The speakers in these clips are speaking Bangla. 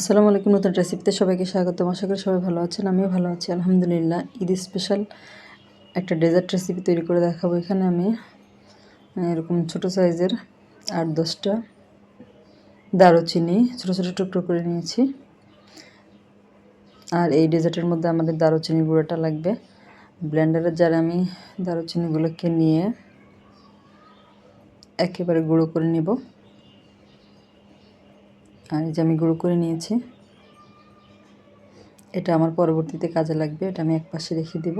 আসসালামু আলাইকুম, নতুন রেসিপিতে সবাইকে স্বাগত আশা করি সবাই ভালো আছেন, আমিও ভালো আছি, আলহামদুলিল্লাহ। ঈদ স্পেশাল একটা ডেজার্ট রেসিপি তৈরি করে দেখাবো। এখানে আমি এরকম ছোট সাইজের আট দশটা দারুচিনি ছোটো ছোটো টুকরো করে নিয়েছি। আর এই ডেজার্টের মধ্যে আমাদের দারুচিনি গুঁড়োটা লাগবে। ব্লেন্ডারের যারা আমি দারুচিনিগুলোকে নিয়ে একেবারে গুঁড়ো করে নেব। আর এই যে আমি গুঁড়ো করে নিয়েছি, এটা আমার পরবর্তীতে কাজে লাগবে, এটা আমি এক পাশে রেখে দেব।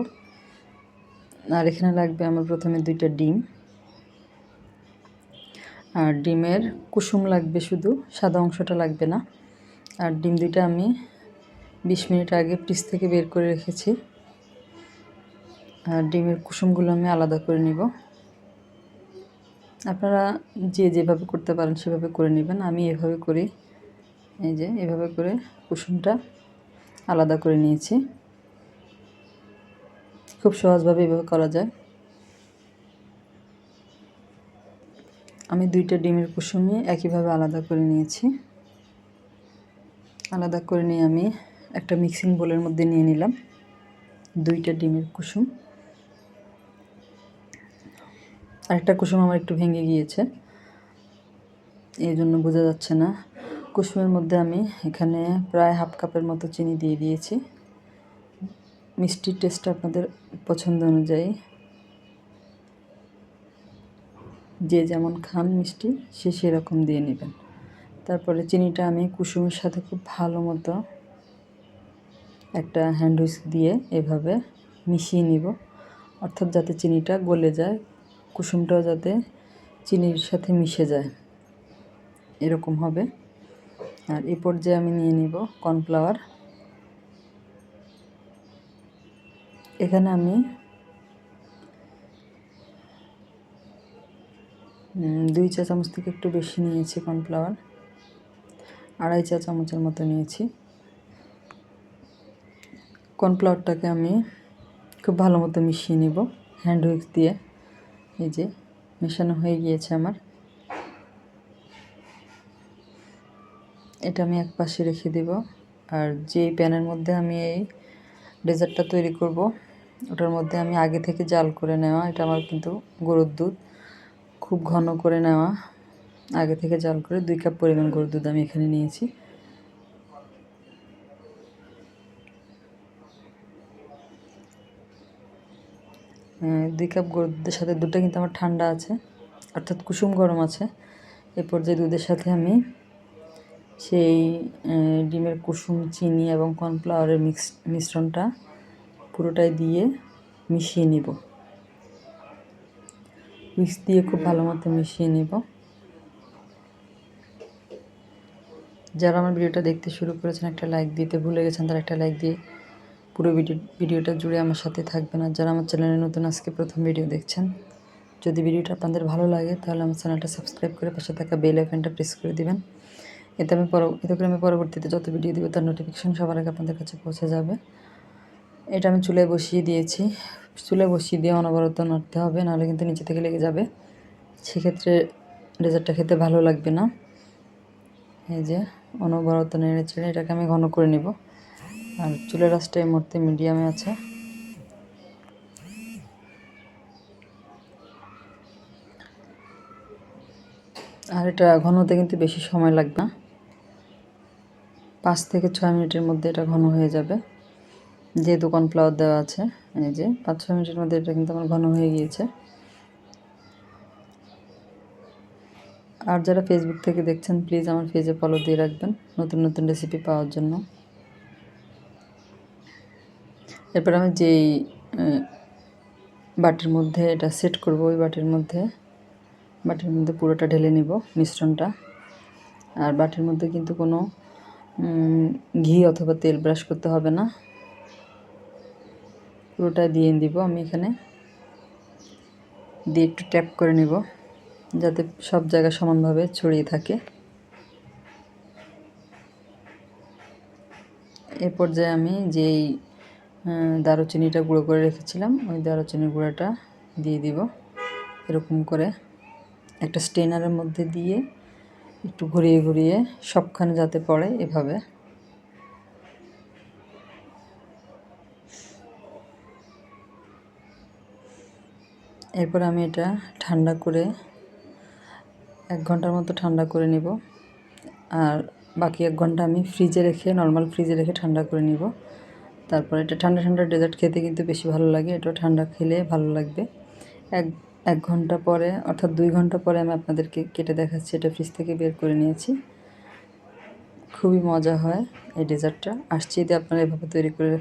আর এখানে লাগবে আমার প্রথমে দুইটা ডিম। আর ডিমের কুসুম লাগবে শুধু, সাদা অংশটা লাগবে না। আর ডিম দুইটা আমি বিশ মিনিট আগে পিস থেকে বের করে রেখেছি। আর ডিমের কুসুমগুলো আমি আলাদা করে নিব। আপনারা যে যেভাবে করতে পারেন সেভাবে করে নেবেন, আমি এভাবে করি। এই যে, এভাবে করে কুসুমটা আলাদা করে নিয়েছি। খুব সহজভাবে এভাবে করা যায়। আমি দুইটা ডিমের কুসুমই একইভাবে আলাদা করে নিয়েছি। আলাদা করে নিয়ে আমি একটা মিক্সিং বোলের মধ্যে নিয়ে নিলাম দুইটা ডিমের কুসুম। আরেকটা কুসুম আমার একটু ভেঙে গিয়েছে এই জন্য বোঝা যাচ্ছে না। কুসুমের মধ্যে আমি এখানে প্রায় হাফ কাপের মতো চিনি দিয়ে দিয়েছি। মিষ্টির টেস্ট আপনাদের পছন্দ অনুযায়ী যে যেমন খান মিষ্টি, সে সেরকম দিয়ে নেবেন। তারপরে চিনিটা আমি কুসুমের সাথে খুব ভালো মতো একটা হ্যান্ড হুইস্ক দিয়ে এভাবে মিশিয়ে নিব। অর্থাৎ যাতে চিনিটা গলে যায়, কুসুমটাও যাতে চিনির সাথে মিশে যায়, এরকম হবে। আর এই পর্যায়ে আমি নিয়ে নিব কর্নফ্লাওয়ার। এখানে আমি দুই চা চামচ থেকে একটু বেশি নিয়েছি কর্নফ্লাওয়ার। আড়াই চা চামচের মতো নিয়েছি। কর্নফ্লাওয়ারটাকে আমি খুব ভালো মতো মিশিয়ে নিব। হ্যান্ড উইক্স দিয়ে। এই যে, মেশানো হয়ে গিয়েছে আমার। এটা আমি এক পাশে রেখে দেব। আর যে প্যানের মধ্যে আমি এই ডেজার্টটা তৈরি করব, ওটার মধ্যে আমি আগে থেকে জাল করে নেওয়া, এটা আমার কিন্তু গরুর দুধ, খুব ঘন করে নেওয়া। আগে থেকে জাল করে দুই কাপ পরিমাণ গরুর দুধ আমি এখানে নিয়েছি। দুই কাপ গরুর দুধের সাথে দুধটা কিন্তু আমার ঠান্ডা আছে, অর্থাৎ কুসুম গরম আছে। এরপর যে দুধের সাথে আমি সেই ডিমের কুসুম, চিনি এবং কর্নফ্লাওয়ারের মিক্স, মিশ্রণটা পুরোটাই দিয়ে মিশিয়ে নিব। মিক্স দিয়ে খুব ভালো মতো মিশিয়ে নিব। যারা আমার ভিডিওটা দেখতে শুরু করেছেন, একটা লাইক দিতে ভুলে গেছেন, তারা একটা লাইক দিয়ে পুরো ভিডিও, ভিডিওটা জুড়ে আমার সাথে থাকবেন। আর যারা আমার চ্যানেলে নতুন, আজকে প্রথম ভিডিও দেখছেন, যদি ভিডিওটা আপনাদের ভালো লাগে, তাহলে আমার চ্যানেলটা সাবস্ক্রাইব করে পাশে থাকা বেল আইকনটা প্রেস করে দিবেন। এতে আমি পর এতে করে আমি পরবর্তীতে যত ভিডিও দিব তার নোটিফিকেশান সবার আগে আপনাদের কাছে পৌঁছে যাবে। এটা আমি চুলে বসিয়ে দিয়েছি। চুলে বসিয়ে দিয়ে অনবরত নাড়তে হবে, নাহলে কিন্তু নিচে থেকে লেগে যাবে। সেক্ষেত্রে ডেজার্টটা খেতে ভালো লাগবে না। এই যে অনবরত নেড়ে ছেড়ে এটাকে আমি ঘন করে নিব। আর চুলের রাসটা এই মিডিয়ামে আছে। আর এটা ঘন হতে কিন্তু বেশি সময় লাগবে না। পাঁচ থেকে ছয় মিনিটের মধ্যে এটা ঘন হয়ে যাবে। যেহেতু কর্নফ্লাওয়ার দেওয়া আছে, এই যে পাঁচ ছয় মিনিটের মধ্যে এটা কিন্তু আমার ঘন হয়ে গিয়েছে। আর যারা ফেসবুক থেকে দেখছেন প্লিজ আমার পেজে ফলো দিয়ে রাখবেন নতুন নতুন রেসিপি পাওয়ার জন্য। এরপর আমি যেই বাটির মধ্যে এটা সেট করব, ওই বাটির মধ্যে বাটির মধ্যে পুরোটা ঢেলে নিব, মিশ্রণটা। আর বাটির মধ্যে কিন্তু কোনো ঘি অথবা তেল ব্রাশ করতে হবে না। পুরোটা দিয়ে দিব আমি এখানে। দিয়ে একটু ট্যাপ করে নিব, যাতে সব জায়গা সমানভাবে ছড়িয়ে থাকে। এ পর্যায়ে আমি যেই দারুচিনিটা গুঁড়ো করে রেখেছিলাম, ওই দারুচিনির গুঁড়োটা দিয়ে দিব, এরকম করে। একটা স্টেনারের মধ্যে দিয়ে একটু ঘুরিয়ে ঘুরিয়ে সবখানে যাতে পড়ে এভাবে। এরপর আমি এটা ঠান্ডা করে এক ঘণ্টার মতো ঠান্ডা করে নেব। আর বাকি এক ঘণ্টা আমি ফ্রিজে রেখে, নর্মাল ফ্রিজে রেখে ঠান্ডা করে নিব। তারপর এটা ঠান্ডা ঠান্ডা ডেজার্ট খেতে কিন্তু বেশি ভালো লাগে এটা ঠান্ডা খেলে ভালো লাগবে। এক এক ঘণ্টা পরে, অর্থাৎ দুই ঘণ্টা পরে আমি আপনাদেরকে কেটে দেখাচ্ছি। এটা ফ্রিজ থেকে বের করে নিয়েছি। খুবই মজা হয় এই ডেজার্টটা। আসছি যদি আপনারা এভাবে তৈরি করে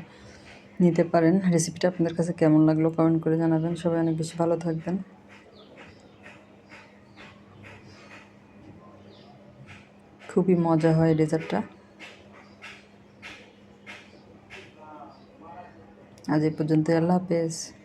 নিতে পারেন। রেসিপিটা আপনাদের কাছে কেমন লাগল কমেন্ট করে জানাবেন। সবাই অনেক বেশি ভালো থাকবেন। খুবই মজা হয় ডেজার্টটা। আজ এ পর্যন্ত আল্লাহ হাফেজ।